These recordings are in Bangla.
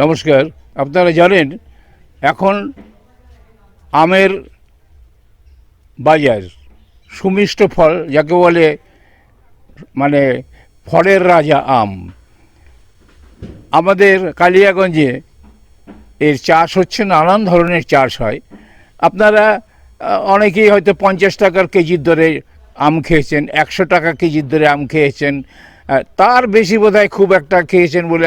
নমস্কার, আপনারা জানেন এখন আমের বাজার, সুমিষ্ট ফল যাকে বলে মানে ফলের রাজা আম। আমাদের কালিয়াগঞ্জে এর চাষ হচ্ছে, নানান ধরনের চাষ হয়। আপনারা অনেকেই হয়তো পঞ্চাশ টাকার কেজির দরে আম খেয়েছেন, একশো টাকা কেজির দরে আম খেয়েছেন তার বেশি বোধহয় খুব একটা খেয়েছেন বলে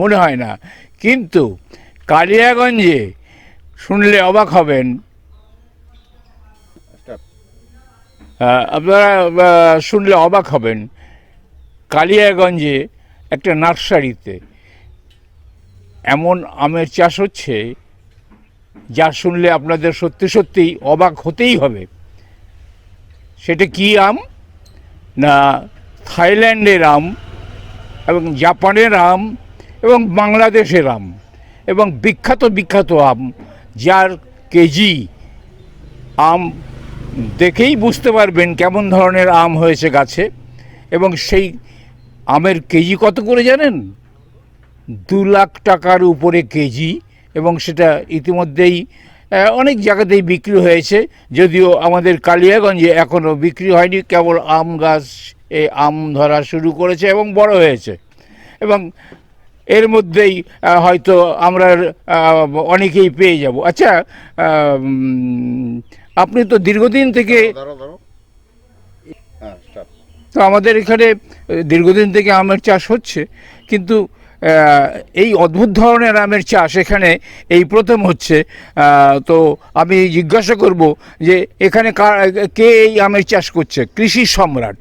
মনে হয় না। কিন্তু কালিয়াগঞ্জে শুনলে অবাক হবেন। আপনারা শুনলে অবাক হবেন। কালিয়াগঞ্জে একটা নার্সারিতে এমন আমের চাষ হচ্ছে যা শুনলে আপনাদের সত্যি সত্যিই অবাক হতেই হবে। সেটা কি আম? না থাইল্যান্ডের আম এবং জাপানের আম এবং বাংলাদেশের আম, এবং বিখ্যাত বিখ্যাত আম, যার কেজি আম দেখেই বুঝতে পারবেন কেমন ধরনের আম হয়েছে গাছে, এবং সেই আমের কেজি কত করে জানেন? দু লাখ টাকার উপরে কেজি, এবং সেটা ইতিমধ্যেই অনেক জায়গাতেই বিক্রি হয়েছে, যদিও আমাদের কালিয়াগঞ্জে এখনও বিক্রি হয়নি, কেবল আম গাছ, এ আম ধরা শুরু করেছে এবং বড় হয়েছে। এবং এর মধ্যেই হয়তো আমরা অনেকেই পেয়ে যাব। আচ্ছা আপনি তো দীর্ঘদিন থেকে হ্যাঁ তো আমাদের এখানে দীর্ঘদিন থেকে আমের চাষ হচ্ছে কিন্তু এই অদ্ভুত ধরনের আমের চাষ এখানে এই প্রথম হচ্ছে। তো আমি জিজ্ঞাসা করব যে এখানে কে এই আমের চাষ করছে? কৃষি সম্রাট।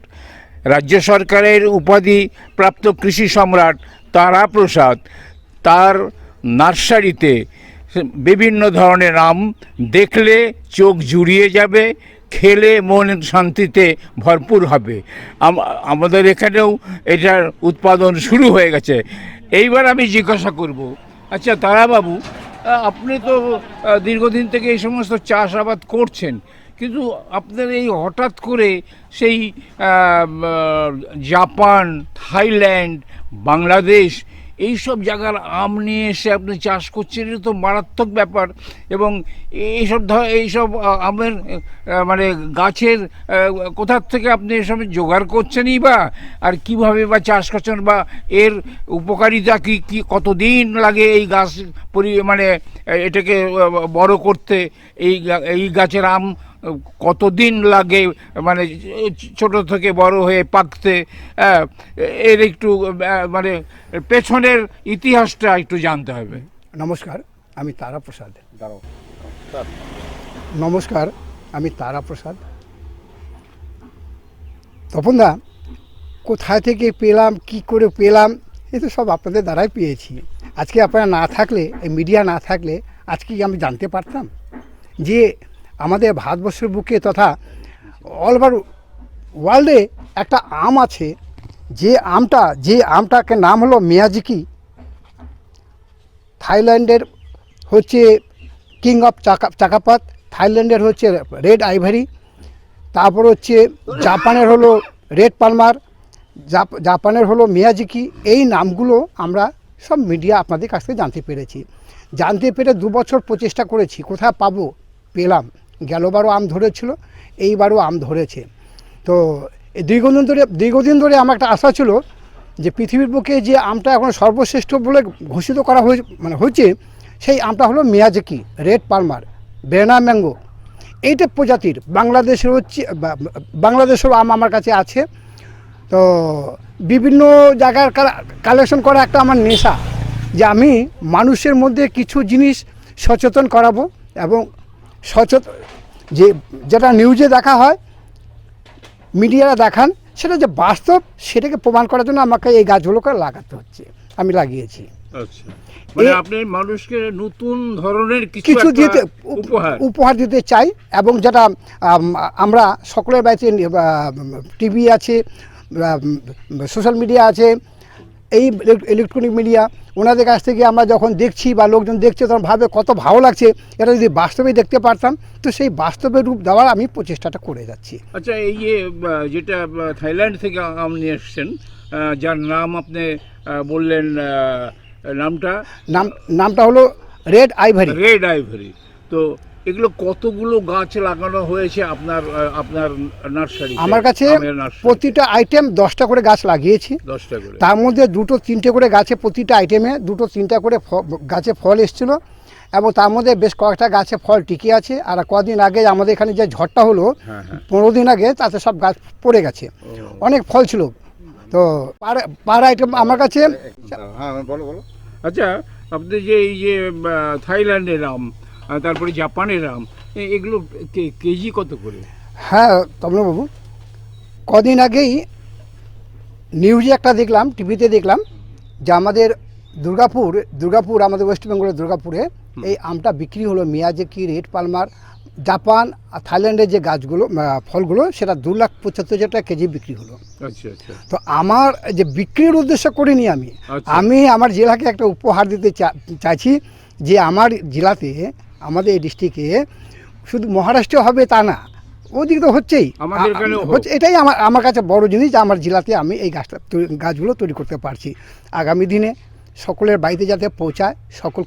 রাজ্য সরকারের উপাধি প্রাপ্ত কৃষি সম্রাট তারা প্রসাদ তার নার্সারিতে বিভিন্ন ধরনের আম দেখলে চোখ জুড়িয়ে যাবে, খেলে মন শান্তিতে ভরপুর হবে। আমাদের এখানেও এটার উৎপাদন শুরু হয়ে গেছে। এইবার আমি জিজ্ঞাসা করব আচ্ছা তারাবাবু আপনি তো দীর্ঘদিন থেকে এই সমস্ত চাষাবাদ করছেন। কিন্তু আপনার এই হঠাৎ করে সেই জাপান, থাইল্যান্ড, বাংলাদেশ এই সব জায়গার আম নিয়ে এসে আপনি চাষ করছেন, এটা তো মারাত্মক ব্যাপার। এবং এইসব ধর, এইসব আমের মানে গাছের কোথার থেকে আপনি এসব জোগাড় করছেনই বা? আর কীভাবে বা চাষ করছেন বা এর উপকারিতা কি কি, কতদিন লাগে এই গাছ পরি মানে এটাকে বড় করতে? এই এই গাছের আম কতদিন লাগে মানে ছোট থেকে বড় হয়ে পাকতে আহ, এর একটু মানে পেছনের ইতিহাসটা একটু জানতে হবে। নমস্কার আমি তারাপ্রসাদ। নমস্কার আমি তারাপ্রসাদ। তপনদা কোথায় থেকে পেলাম কি করে পেলাম এ তো সব আপনাদের দ্বারাই পেয়েছি। আজকে আপনারা না থাকলে এই মিডিয়া না থাকলে আজকে কি আমি জানতে পারতাম? যে আমাদের ভারতবর্ষের বুকে তথা অল ওভার ওয়ার্ল্ডে একটা আম আছে, যে আমটা, যে আমটাকে নাম হলো মিয়াজিকি। থাইল্যান্ডের হচ্ছে কিং অফ চাকা চাকাপাত থাইল্যান্ডের হচ্ছে রেড আইভারি তারপর হচ্ছে জাপানের হলো রেড পালমার জাপ- জাপানের হলো মিয়াজিকি। এই নামগুলো আমরা সব মিডিয়া আপনাদের কাছ থেকে জানতে পেরেছি। জানতে পেরে দু বছর প্রচেষ্টা করেছি, কোথায় পাবো পেলাম। গেলবারও আম ধরেছিল, এইবারও আম ধরেছে। তো দীর্ঘদিন ধরে দীর্ঘদিন ধরে আমার একটা আশা ছিল যে পৃথিবীর বুকে যে আমটা এখন সর্বশ্রেষ্ঠ বলে ঘোষিত করা হয়েছে মানে হয়েছে, সেই আমটা হলো মিয়াজাকি, রেড পালমার, বেনা ম্যাঙ্গো। এইটা প্রজাতির বাংলাদেশের হচ্ছে বাংলাদেশেরও আম আমার কাছে আছে। তো বিভিন্ন জায়গার কালেকশন করা একটা আমার নেশা যে আমি মানুষের মধ্যে কিছু জিনিস সচেতন করাবো এবং সচেতন যে যেটা নিউজে দেখা হয় মিডিয়ারা দেখান সেটা যে বাস্তব সেটাকে প্রমাণ করার জন্য আমাকে এই গাছগুলোকে লাগাতে হচ্ছে আমি লাগিয়েছি। আচ্ছা। মানে আপনি মানুষকে নতুন ধরনের কিছু কিছু দিতে উপহার। উপহার দিতে চাই এবং যেটা আমরা সকলের বাড়িতে টিভি আছে সোশ্যাল মিডিয়া আছে এই ইলেকট্রনিক মিডিয়া ওনাদের কাছ থেকে আমরা যখন দেখছি বা লোকজন দেখছে তখন ভাবে কত ভালো লাগছে। এটা যদি বাস্তবে দেখতে পারতাম তো সেই বাস্তবে রূপ দেওয়ার আমি প্রচেষ্টাটা করে যাচ্ছি। আচ্ছা এই যেটা থাইল্যান্ড থেকে আম নিয়ে এসছেন যার নাম আপনি বললেন নামটা? নাম নামটা হলো রেড আইভারি। Red ivory. তো এগুলো কতগুলো গাছ লাগানো হয়েছে আপনার আপনার নার্সারি আমার কাছে প্রতিটা আইটেম দশটা করে গাছ লাগিয়েছি। দশটা করে। তার মধ্যে দুটো তিনটে করে গাছে প্রতিটা আইটেমে দুটো তিনটা করে ফ- গাছে ফল এসেছিল এবং তার মধ্যে বেশ কয়েকটা গাছে ফল টিকে আছে। আর কদিন আগে আমাদের এখানে যে ঝড়টা হলো হ্যাঁ হ্যাঁ। পনেরো দিন আগে তাতে সব গাছ পড়ে গেছে। অনেক ফল ছিল। তো পার পার আইটেম আমার কাছে হ্যাঁ বলো বলো। আচ্ছা আপনি যে এই যে থাইল্যান্ডের আম তারপরে জাপানের আম এগুলো কেজি কত করে? হ্যাঁ তমলবাবু কদিন আগেই নিউজে একটা দেখলাম টিভিতে দেখলাম যে আমাদের দুর্গাপুর দুর্গাপুর আমাদের ওয়েস্ট বেঙ্গলের দুর্গাপুরে এই আমটা বিক্রি হলো। Miyazaki red Palmer? জাপান আর থাইল্যান্ডের যে গাছগুলো ফলগুলো সেটা দু লাখ পঁচাত্তর হাজার টাকা কেজি বিক্রি হলো। আচ্ছা আচ্ছা। তো আমার যে বিক্রির উদ্দেশ্য করিনি আমি আচ্ছা। আমি আমার জেলাকে একটা উপহার দিতে চা- চাইছি যে আমার জেলাতে আমাদের এই ডিস্ট্রিক্টে শুধু মহারাষ্ট্র হবে তা না ওদিক তো হচ্ছেই। হচ্ছে এটাই আমার আমার কাছে বড় জিনিস যে আমার জেলাতে আমি এই গাছটা তৈরি- গাছগুলো তৈরি করতে পারছি আগামী দিনে সকলের বাড়িতে যাতে পৌঁছায় সকল